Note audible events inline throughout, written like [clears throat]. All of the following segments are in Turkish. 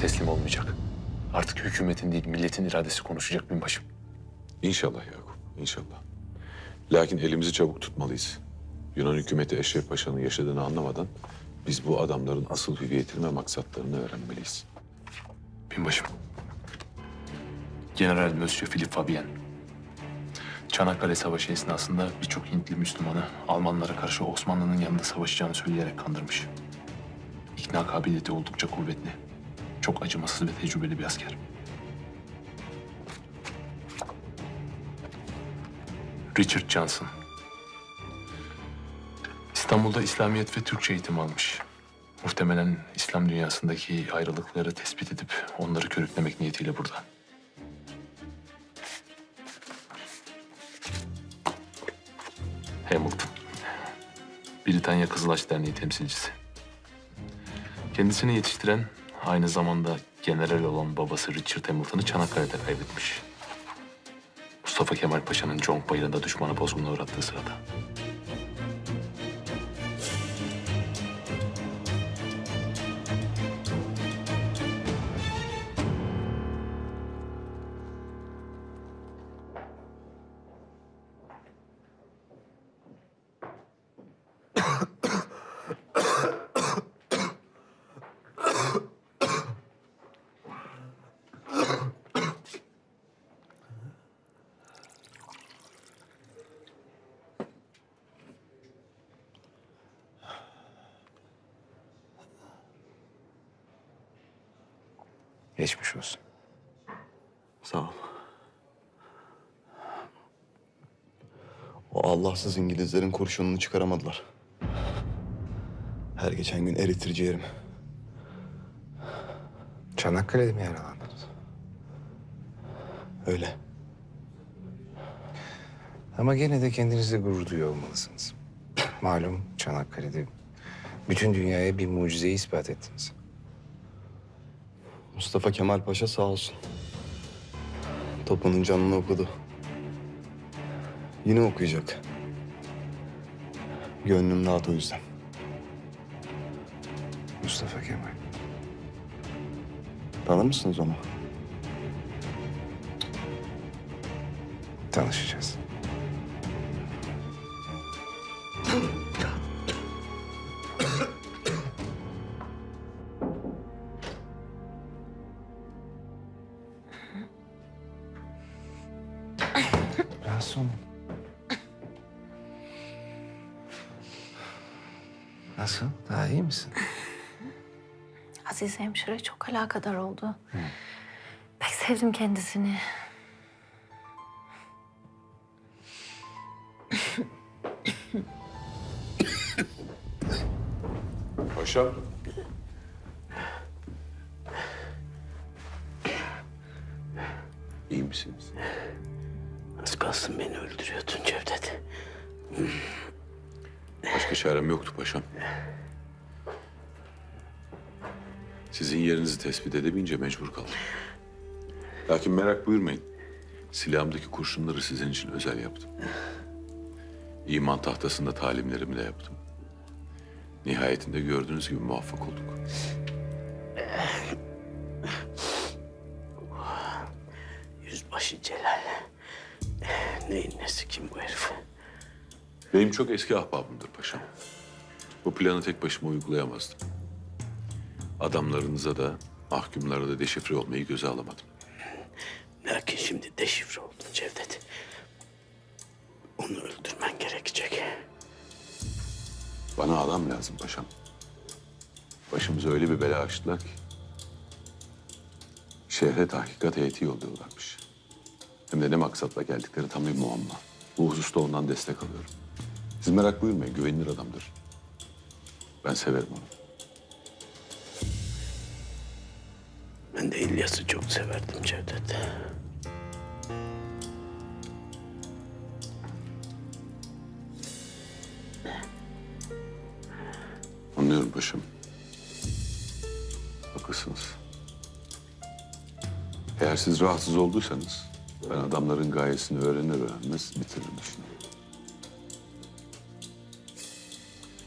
teslim olmayacak. Artık hükümetin değil, milletin iradesi konuşacak binbaşım. İnşallah Yakup, inşallah. Lakin elimizi çabuk tutmalıyız. Yunan hükümeti Eşref Paşa'nın yaşadığını anlamadan biz bu adamların asıl hüviyetini ve maksatlarını öğrenmeliyiz. Binbaşım. General Monsieur Philippe Fabien. Çanakkale Savaşı esnasında birçok Hintli Müslümanı Almanlara karşı Osmanlı'nın yanında savaşacağını söyleyerek kandırmış. İkna kabiliyeti oldukça kuvvetli. Çok acımasız ve tecrübeli bir asker. Richard Johnson. İstanbul'da İslamiyet ve Türkçe eğitim almış. Muhtemelen İslam dünyasındaki ayrılıkları tespit edip onları körüklemek niyetiyle burada. Hamilton. Britanya Kızılaç Derneği temsilcisi. Kendisini yetiştiren aynı zamanda general olan babası Richard Hamilton'ı Çanakkale'de kaybetmiş. Mustafa Kemal Paşa'nın Conk Bayırı'nda düşmanı bozgununa uğrattığı sırada. Geçmiş olsun. Sağ ol. O Allahsız İngilizlerin kurşununu çıkaramadılar. Her geçen gün eritir yerim. Çanakkale'de mi yaralandınız? Öyle. Ama gene de kendinizle gurur duyuyor olmalısınız. [clears throat] Malum Çanakkale'de bütün dünyaya bir mucizeyi ispat ettiniz. Mustafa Kemal Paşa sağ olsun. Topunun canını okudu. Yine okuyacak. Gönlüm rahat o yüzden. Mustafa Kemal. Tanır mısınız onu? Tanışacağız. Olma. Nasıl? Daha iyi misin? Aziz hemşire çok alakadar oldu. Pek sevdim kendisini. Paşa. İyi misiniz? Az kalsın beni öldürüyordun Cevdet. Başka çarem yoktu paşam. Sizin yerinizi tespit edemeyince mecbur kaldım. Lakin merak buyurmayın. Silahımdaki kurşunları sizin için özel yaptım. İman tahtasında talimlerimi de yaptım. Nihayetinde gördüğünüz gibi muvaffak olduk. Yüzbaşı Celal. Neyin nesi kim bu herif? Benim çok eski ahbabımdır paşam. Bu planı tek başıma uygulayamazdım. Adamlarınıza da, mahkumlara da deşifre olmayı göze alamadım. Lakin şimdi deşifre oldun Cevdet. Onu öldürmen gerekecek. Bana adam lazım paşam. Başımıza öyle bir bela açtılar ki. Şehre tahkikat heyeti yolluyorlarmış. Hem de ne maksatla geldikleri tam bir muamma. Bu hususta ondan destek alıyorum. Siz merak buyurmayın, güvenilir adamdır. Ben severim onu. Ben de İlyas'ı çok severdim Cevdet. Anlıyorum paşam. Haklısınız. Eğer siz rahatsız olduysanız ben adamların gayesini öğrenir öğrenmez bitiririm işini.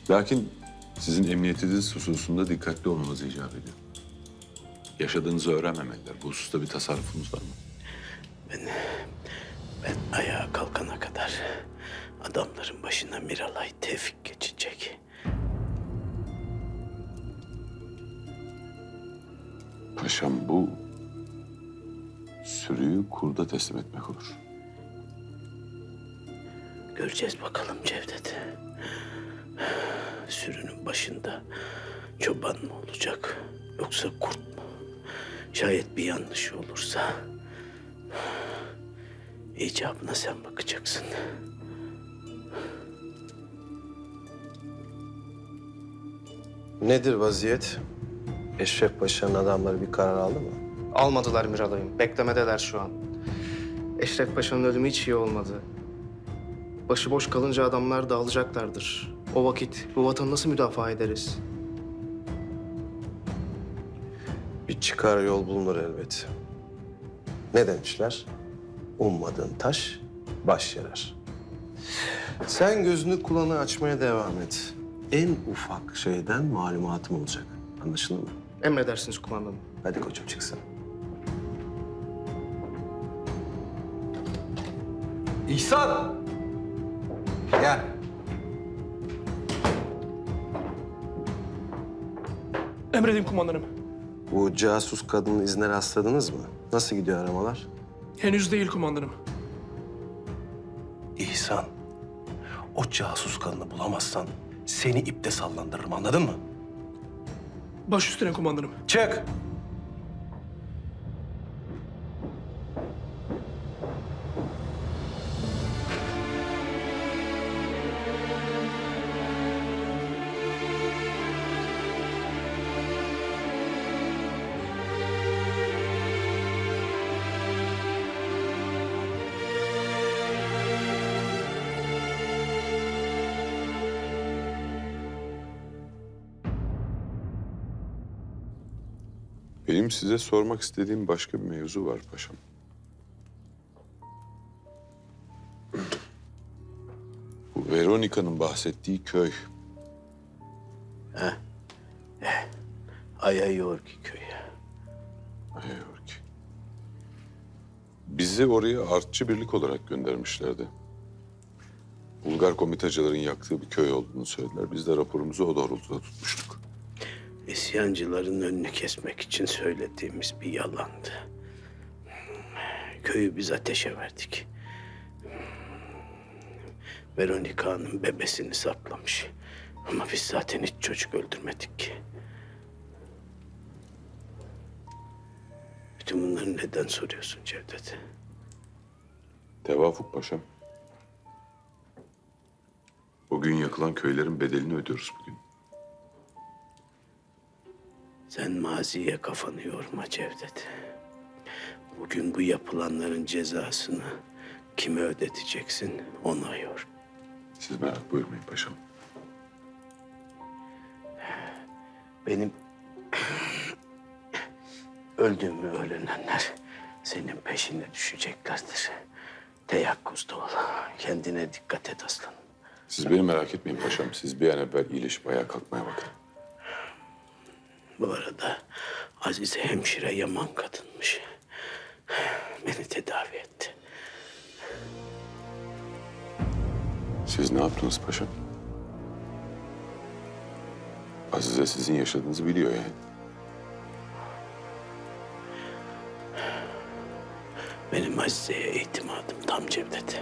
Lakin sizin emniyetiniz hususunda dikkatli olmanız icap ediyor. Yaşadığınızı öğrenmemeliler. Bu hususta bir tasarrufunuz var mı? Ben ayağa kalkana kadar adamların başına Miralay Tevfik geçecek. Paşam bu kurda teslim etmek olur. Göreceğiz bakalım Cevdet. Sürünün başında çoban mı olacak yoksa kurt mu? Şayet bir yanlışı olursa icabına sen bakacaksın. Nedir vaziyet? Eşref Paşa'nın adamları bir karar aldı mı? Almadılar Miralay'ım. Beklemedeler şu an. Eşref Paşa'nın ölümü hiç iyi olmadı. Başıboş kalınca adamlar dağılacaklardır. O vakit bu vatanı nasıl müdafaa ederiz? Bir çıkar yol bulunur elbet. Ne demişler? Ummadığın taş baş yarar. Sen gözünü kulağını açmaya devam et. En ufak şeyden malumatım olacak. Anlaşıldı mı? Emredersiniz kumandanım. Hadi koçum çıksın. İhsan! Gel. Emredin kumandanım. Bu casus kadının izine rastladınız mı? Nasıl gidiyor aramalar? Henüz değil kumandanım. İhsan, o casus kadını bulamazsan seni ipte sallandırırım anladın mı? Baş üstüne kumandanım. Çık! Benim size sormak istediğim başka bir mevzu var paşam. Bu Veronika'nın bahsettiği köy. Ayayorki köyü. Diyor ki. Bizi oraya artçı birlik olarak göndermişlerdi. Bulgar komitacıların yaktığı bir köy olduğunu söylediler. Biz de raporumuzu o doğrultuda tutmuştuk. İsyancıların önünü kesmek için söylediğimiz bir yalandı. Köyü biz ateşe verdik. Veronika Hanım bebesini saklamış. Ama biz zaten hiç çocuk öldürmedik ki. Bütün bunları neden soruyorsun Cevdet? Tevafuk paşam. O gün yakılan köylerin bedelini ödüyoruz bugün. Sen maziye kafanı yorma Cevdet. Bugün bu yapılanların cezasını kime ödeteceksin ona yor. Siz merak buyurmayın paşam. Benim [coughs] öldüğümü öğrenenler senin peşine düşeceklerdir. Teyakkuzda ol. Kendine dikkat et aslanım. Siz beni merak etmeyin paşam. Siz bir an evvel iyileşip ayağa kalkmaya bakın. Bu arada Azize hemşire yaman kadınmış. Beni tedavi etti. Siz ne yaptınız paşam? Azize sizin yaşadığınızı biliyor yani. Benim Azize'ye itimadım tam Cevdet.